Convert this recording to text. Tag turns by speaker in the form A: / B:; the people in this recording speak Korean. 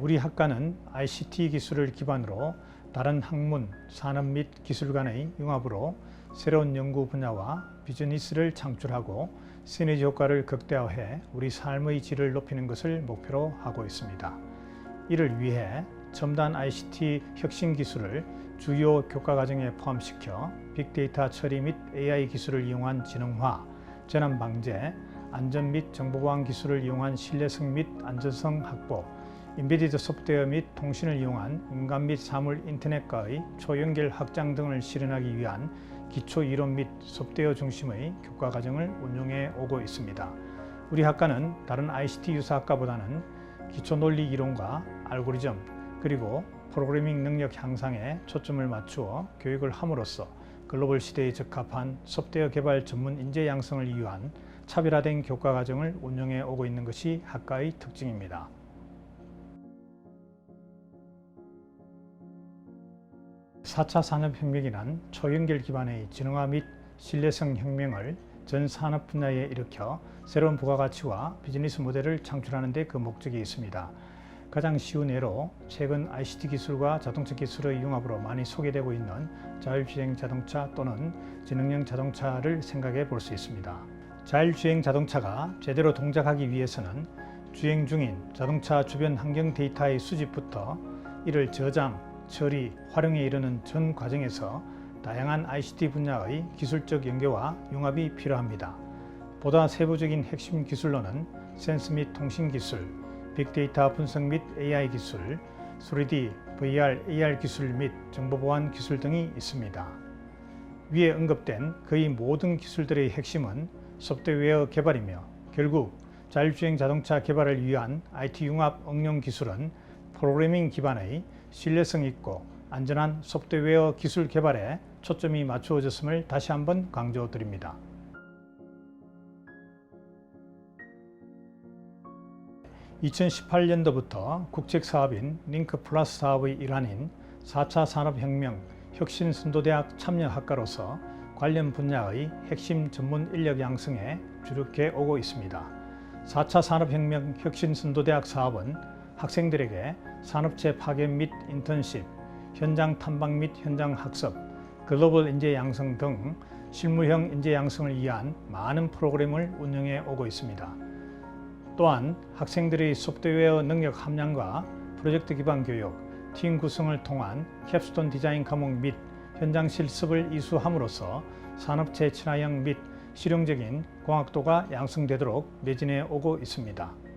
A: 우리 학과는 ICT 기술을 기반으로 다른 학문, 산업 및 기술 간의 융합으로 새로운 연구 분야와 비즈니스를 창출하고 시너지 효과를 극대화해 우리 삶의 질을 높이는 것을 목표로 하고 있습니다. 이를 위해 첨단 ICT 혁신 기술을 주요 교과 과정에 포함시켜 빅데이터 처리 및 AI 기술을 이용한 지능화, 재난 방제, 안전 및 정보 보안 기술을 이용한 신뢰성 및 안전성 확보, 인베디드 소프트웨어 및 통신을 이용한 인간 및 사물 인터넷과의 초연결 확장 등을 실현하기 위한 기초 이론 및 소프트웨어 중심의 교과 과정을 운영해 오고 있습니다. 우리 학과는 다른 ICT 유사 학과보다는 기초 논리 이론과 알고리즘 그리고 프로그래밍 능력 향상에 초점을 맞추어 교육을 함으로써 글로벌 시대에 적합한 소프트웨어 개발 전문 인재 양성을 이유한 차별화된 교과 과정을 운영해 오고 있는 것이 학과의 특징입니다. 4차 산업혁명이란 초연결 기반의 진흥화 및 신뢰성 혁명을 전 산업 분야에 일으켜 새로운 부가가치와 비즈니스 모델을 창출하는 데 그 목적이 있습니다. 가장 쉬운 예로 최근 ICT 기술과 자동차 기술의 융합으로 많이 소개되고 있는 자율주행 자동차 또는 지능형 자동차를 생각해 볼 수 있습니다. 자율주행 자동차가 제대로 동작하기 위해서는 주행 중인 자동차 주변 환경 데이터의 수집부터 이를 저장, 처리, 활용에 이르는 전 과정에서 다양한 ICT 분야의 기술적 연계와 융합이 필요합니다. 보다 세부적인 핵심 기술로는 센스 및 통신 기술, 빅데이터 분석 및 AI 기술, 3D, VR, AR 기술 및 정보 보안 기술 등이 있습니다. 위에 언급된 거의 모든 기술들의 핵심은 소프트웨어 개발이며 결국 자율주행 자동차 개발을 위한 IT 융합 응용 기술은 프로그래밍 기반의 신뢰성 있고 안전한 소프트웨어 기술 개발에 초점이 맞추어졌음을 다시 한번 강조드립니다. (2018년도부터) 국책 사업인 링크 플러스 사업의 일환인 (4차 산업혁명) 혁신선도대학 참여학과로서 관련 분야의 핵심 전문 인력 양성에 주력해 오고 있습니다. 4차 산업혁명 혁신선도대학 사업은 학생들에게 산업체 파견 및 인턴십, 현장 탐방 및 현장 학습, 글로벌 인재 양성 등 실무형 인재 양성을 위한 많은 프로그램을 운영해 오고 있습니다. 또한 학생들의 소프트웨어 능력 함량과 프로젝트 기반 교육, 팀 구성을 통한 캡스톤 디자인 과목 및 현장 실습을 이수함으로써 산업체 친화형 및 실용적인 공학도가 양성되도록 매진해 오고 있습니다.